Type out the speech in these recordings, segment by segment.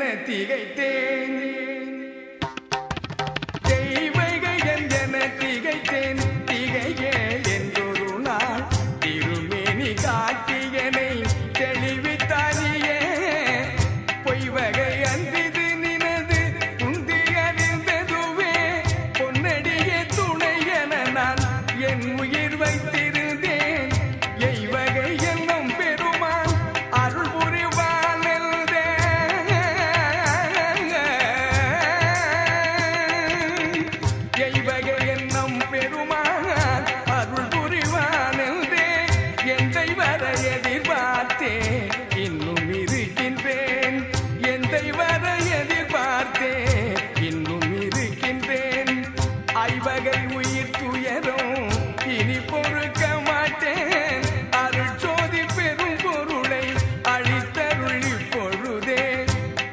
என திகைத்தேன்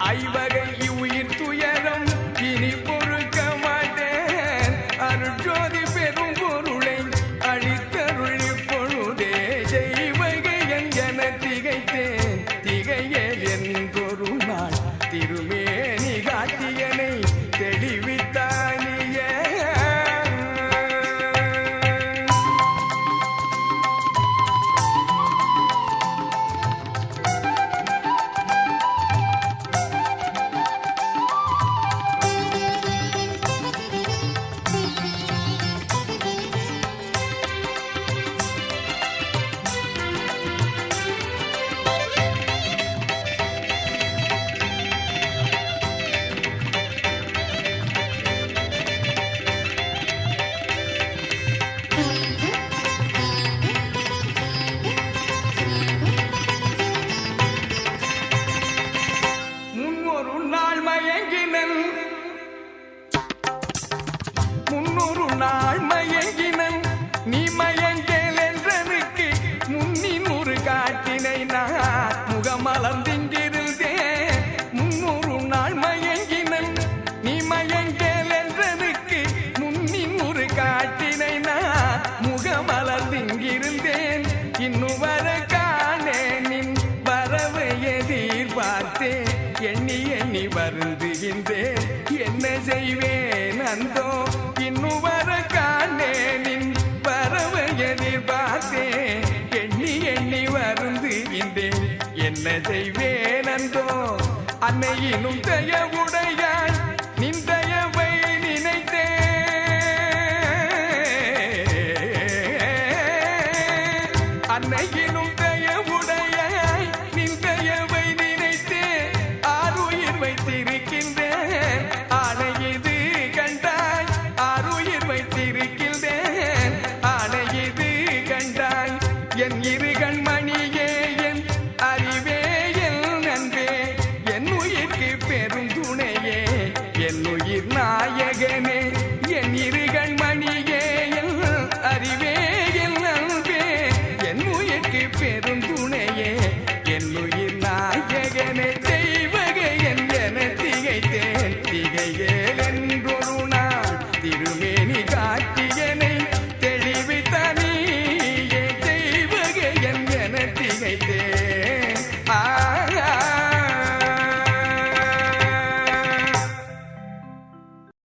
I நாள் மயங்கினன். நீ மயங்கேல் என்றனுக்கு முன்னின் ஒரு காட்டினை நான் முகமலர்ந்திங்கிருந்தேன். முன்னூறு நாள் மயங்கினன். நீ மயங்கேல் என்றனுக்கு முன்னின் ஒரு காட்டினை நான் முகமலர்ந்திங்கிருந்தேன். இன்னும் வர காணேனின் வரவை எதிர்பார்த்தேன் எண்ணி எண்ணி வருந்துகின்றேன். என்ன செய்வேன் அந்தோ? இன்னும் என்ன செய்வேன் அந்தோ அன்னையினும் தயவுடையாய் நாயகனே